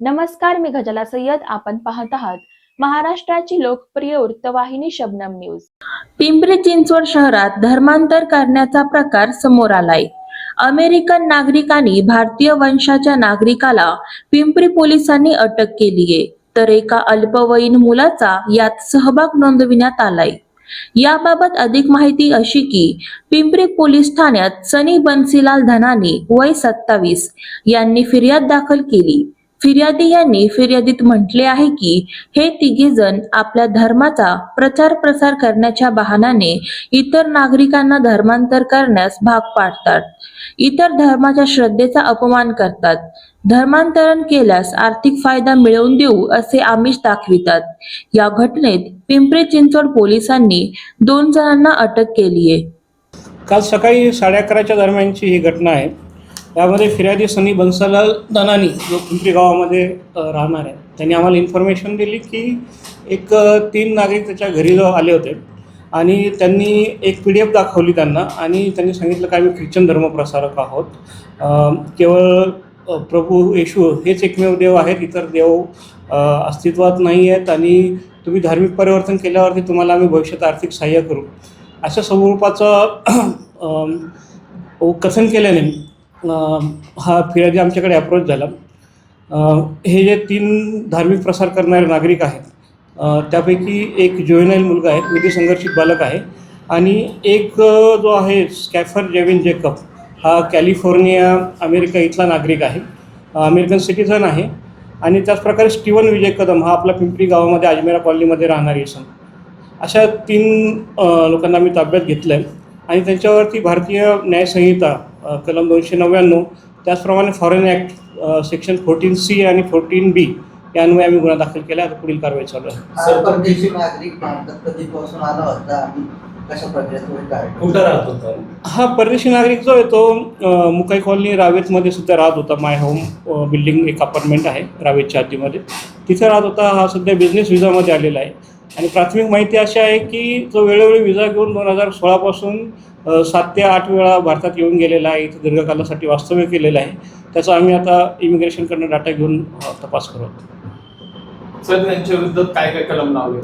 नमस्कार मी गजला सय्यद. आपण पाहत आहात महाराष्ट्राची लोकप्रिय वृत्तवाहिनी शबनम न्यूज. पिंपरी चिंचवड शहरात धर्मांतर करण्याचा प्रकार समोर आलाय. अमेरिकन नागरिकांनी भारतीय वंशाच्या नागरिकाला पिंपरी पोलिसांनी अटक केलीये तर एका अल्पवयीन मुलाचा यात सहभाग नोंदविण्यात आलाय. याबाबत अधिक माहिती अशी की पिंपरी पोलीस ठाण्यात सनी बन्सीलाल धनानी वय सत्तावीस यांनी फिर्याद दाखल केली. फिर्यादी यांनी फिर्यादीत म्हटले आहे की हे तिघे जण आपल्या धर्माचा प्रचार प्रसार करण्याच्या बहाण्याने इतर नागरिकांना धर्मांतर करण्यास भाग पाडतात. इतर धर्माच्या श्रद्धेचा अपमान करतात. धर्मांतरण केल्यास आर्थिक फायदा मिळवून देऊ असे आमिष दाखवितात. या घटनेत पिंपरी चिंचवड पोलिसांनी दोन जणांना अटक केली आहे काल सकाळी साडे अकराच्या दरम्यानची ही घटना आहे. त्यामध्ये फिर्यादी सनी बन्सालाल दनानी जो पिंपरी गावामध्ये राहणार आहे. त्यांनी आम्हाला इन्फॉर्मेशन दिली की एक तीन नागरिक त्याच्या घरी आले होते. आणि त्यांनी एक पी डी एफ दाखवली त्यांना आणि त्यांनी सांगितलं की आम्ही ख्रिश्चन धर्मप्रसारक आहोत. केवळ प्रभू येशू हेच एकमेव देव आहेत इतर देव अस्तित्वात नाही आहेत आणि तुम्ही धार्मिक परिवर्तन केल्यावरती तुम्हाला आम्ही भविष्यात आर्थिक सहाय्य करू. अशा स्वरूपाचं कथन केल्याने हा फिर्यादी आमच्याकडे अप्रोच झाला. हे जे तीन धार्मिक प्रसार करणारे नागरिक आहेत त्यापैकी एक जोयनाईल मुलगा आहे विधी संघर्षित बालक आहे आणि एक जो आहे स्कॅफर जेविन जेकब हा कॅलिफोर्निया अमेरिका इथला नागरिक आहे. अमेरिकन सिटीझन आहे आणि त्याचप्रकारे स्टीवन विजय कदम हा आपला पिंपरी गावामध्ये अजमेरा कॉलनीमध्ये राहणारी सण. अशा तीन लोकांना मी ताब्यात घेतलं आहे आणि त्यांच्यावरती भारतीय न्यायसंहिता कलम दोनशे नव्याण्णव. त्याचप्रमाणे foreign act section fourteen C आणि फोर्टीन बी या अन्वये आम्ही गुन्हा दाखल केला. आता पुढील कारवाई चालू आहे. हा परदेशी नागरिक भारतात कधीपासून आला होता आणि कशा प्रकारे तो काय कुठं राहत होता? हा परदेशी नागरिक जो आहे तो मुकाई कॉलनी रावेतमध्ये सुद्धा राहत होता. माय होम बिल्डिंग एक अपार्टमेंट आहे रावेतच्या हद्दीमध्ये तिथे राहत होता. हा सध्या बिझनेस विजामध्ये आलेला आहे. आणि प्राथमिक माहिती अशी आहे की तो वेळोवेळी विजा घेऊन दोन हजार सोळापासून सात ते आठ वेळा भारतात येऊन गेलेला आहे. इथे दीर्घकालासाठी वास्तव्य केलेलं आहे. त्याचा आम्ही आता इमिग्रेशनकडनं डाटा घेऊन तपास करू. सर त्यांच्या विरुद्ध काय काय कलम लावले?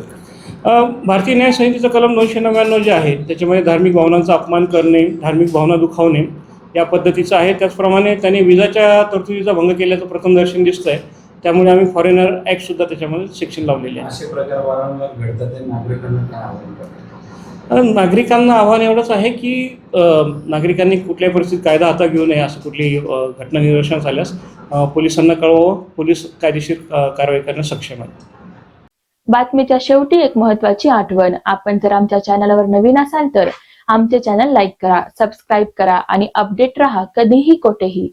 भारतीय न्याय संहितेचं कलम दोनशे नव्याण्णव जे आहे त्याच्यामध्ये धार्मिक भावनांचा अपमान करणे धार्मिक भावना दुखावणे या पद्धतीचं आहे. त्याचप्रमाणे त्यांनी विजाच्या तरतुदीचा भंग केल्याचं प्रथम दर्शन दिसतं आहे त्यामुळे आम्ही फॉरेनर ॲक्टसुद्धा त्याच्यामध्ये सेक्शन लावलेले आहे असे प्रकार वारंवार घडतात ते नागरिकांना काय आव्हान करतात? अ, नागरिकांना आव्हान एवढंच आहे की नागरिकांनी कुठल्याही परिस्थितीत कायदा हातात घेऊ नये असं कुठली घटना निदर्शनास आल्यास अ, पोलिसांना कळवावं पोलीस कायदेशीर कारवाई करण्यास सक्षम आहेत. बातमीच्या शेवटी एक महत्वाची आठवण. आपण जर आमच्या चॅनलवर नवीन असाल तर आमचे चॅनल लाईक करा सबस्क्राईब करा आणि अपडेट राहा कधीही कोठेही.